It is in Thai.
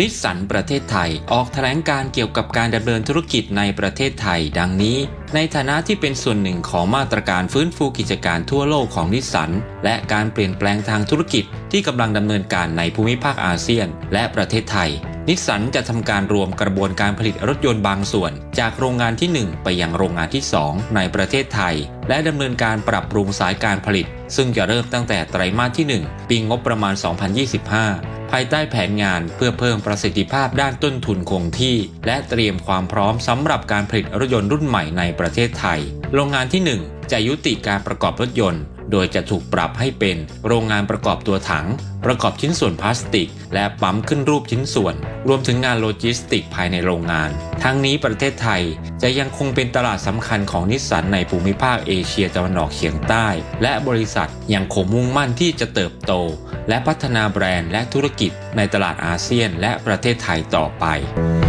นิสสันประเทศไทยออกแถลงการเกี่ยวกับการดำเนินธุรกิจในประเทศไทย ดังนี้ ในฐานะที่เป็นส่วนหนึ่งของมาตรการฟื้นฟูกิจการทั่วโลกของนิสสัน และการเปลี่ยนแปลงทางธุรกิจที่กำลังดำเนินการในภูมิภาคอาเซียน และประเทศไทย นิสสันจะทำการรวมกระบวนการผลิตรถยนต์บางส่วน จากโรงงานที่ 1 ไปยังโรงงานที่ 2 ในประเทศไทย และดำเนินการปรับปรุงสายการผลิต ซึ่งจะเริ่มตั้งแต่ไตรมาสที่ 1 ปีงบประมาณ 2025 ภายใต้แผนงานเพื่อเพิ่มประสิทธิภาพด้านต้นทุนคงที่ และเตรียมความพร้อมสำหรับการผลิตรถยนต์รุ่นใหม่ในประเทศไทย โรงงานที่ 1 จะยุติการประกอบรถยนต์ โดยจะถูกปรับให้เป็นโรงงานประกอบตัวถัง ประกอบชิ้นส่วนพลาสติก และปั๊มขึ้นรูปชิ้นส่วน รวมถึงงานโลจิสติกภายในโรงงาน ทั้งนี้ประเทศไทยจะยังคงเป็นตลาดสำคัญของนิสสันในภูมิภาคเอเชียตะวันออกเฉียงใต้ และบริษัทยังคงมุ่งมั่นที่จะเติบโต และพัฒนาแบรนด์และธุรกิจในตลาดอาเซียนและประเทศไทยต่อไป